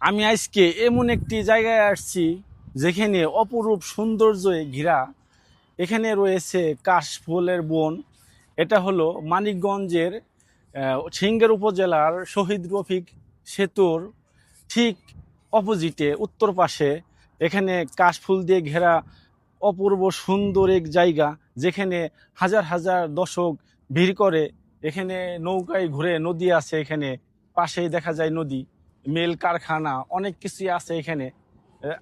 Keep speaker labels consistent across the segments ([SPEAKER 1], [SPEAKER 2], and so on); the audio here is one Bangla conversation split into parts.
[SPEAKER 1] আমি আজকে এমন একটি জায়গায় আসছি যেখানে অপরূপ সৌন্দর্যে ঘেরা। এখানে রয়েছে কাশফুলের বন। এটা হলো মানিকগঞ্জের সিঙ্গের উপজেলার শহীদ রফিক সেতুর ঠিক অপোজিটে, উত্তর পাশে। এখানে কাশফুল দিয়ে ঘেরা অপূর্ব সুন্দর এক জায়গা যেখানে হাজার হাজার দশক ভিড় করে। এখানে নৌকায় ঘুরে নদী আছে এখানে, পাশেই দেখা যায় নদী। মেল কারখানা, অনেক কিছুই আছে এখানে।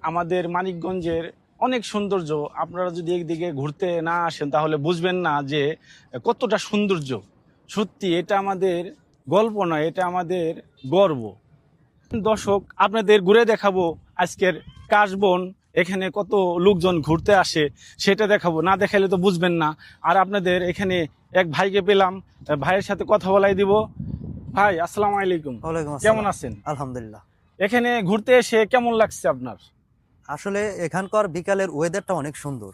[SPEAKER 1] আমাদের মানিকগঞ্জের অনেক সৌন্দর্য। আপনারা যদি একদিকে ঘুরতে না আসেন, তাহলে বুঝবেন না যে কতটা সৌন্দর্য। সত্যি, এটা আমাদের গল্প নয়, এটা আমাদের গর্ব। দর্শক, আপনাদের ঘুরে দেখাবো আজকের কাশবন। এখানে কত লোকজন ঘুরতে আসে, সেটা দেখাবো। না দেখালে তো বুঝবেন না। আর আপনাদের এখানে এক ভাইকে পেলাম ভাইয়ের সাথে কথা বলাই দিব। ভাই আসসালামু আলাইকুম।
[SPEAKER 2] ওয়ালাইকুম
[SPEAKER 1] কেমন আছেন?
[SPEAKER 2] আলহামদুলিল্লাহ।
[SPEAKER 1] এখানে ঘুরতে এসে কেমন লাগছে আপনার?
[SPEAKER 2] আসলে এখানকার বিকালের ওয়েদারটা অনেক সুন্দর।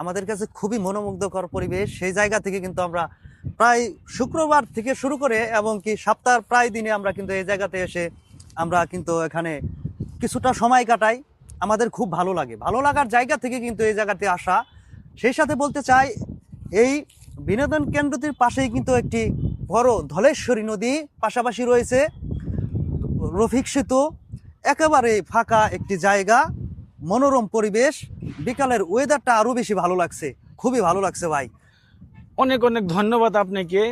[SPEAKER 2] আমাদের কাছে খুবই মনোমুগ্ধকর পরিবেশ। সেই জায়গা থেকে কিন্তু আমরা প্রায় শুক্রবার থেকে শুরু করে এবং কি সপ্তাহের প্রায় দিনে আমরা কিন্তু এই জায়গাতে এসে আমরা কিন্তু এখানে কিছুটা সময় কাটাই। আমাদের খুব ভালো লাগে। ভালো লাগার জায়গা থেকে কিন্তু এই জায়গাতে আসা। সেই সাথে বলতে চাই এই বিনোদন কেন্দ্রটির পাশেই কিন্তু একটি বড় ধলেশ্বরী নদী পাশাপাশি রয়েছে রফিক সেতু, একেবারে ফাঁকা একটি জায়গা, মনোরম পরিবেশ, বিকালের ওয়েদারটা আরও বেশি ভালো লাগছে, খুবই ভালো লাগছে ভাই।
[SPEAKER 1] অনেক অনেক ধন্যবাদ আপনাকে,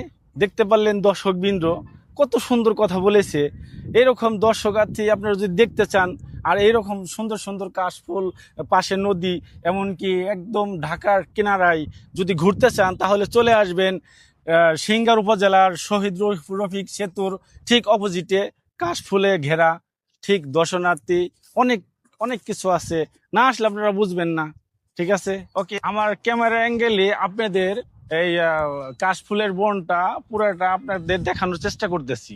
[SPEAKER 1] দেখতে পারলেন দর্শক বৃন্দ কত সুন্দর কথা বলেছে। এরকম দর্শকার্থী আপনারা যদি দেখতে চান, আর এইরকম সুন্দর সুন্দর কাশফুল পাশে নদী, এমনকি একদম ঢাকার কিনারায় যদি ঘুরতে চান, তাহলে চলে আসবেন সিঙ্গার উপজেলার শহীদ রফিক সেতুর ঠিক অপোজিটে কাশফুলে ঘেরা, ঠিক দর্শনার্থী, অনেক অনেক কিছু আছে। না আসলে আপনারা বুঝবেন না, ঠিক আছে? ওকে আমার ক্যামেরা অ্যাঙ্গেলে আপনাদের এই কাশফুলের বনটা পুরোটা আপনাদের দেখানোর চেষ্টা করতেছি।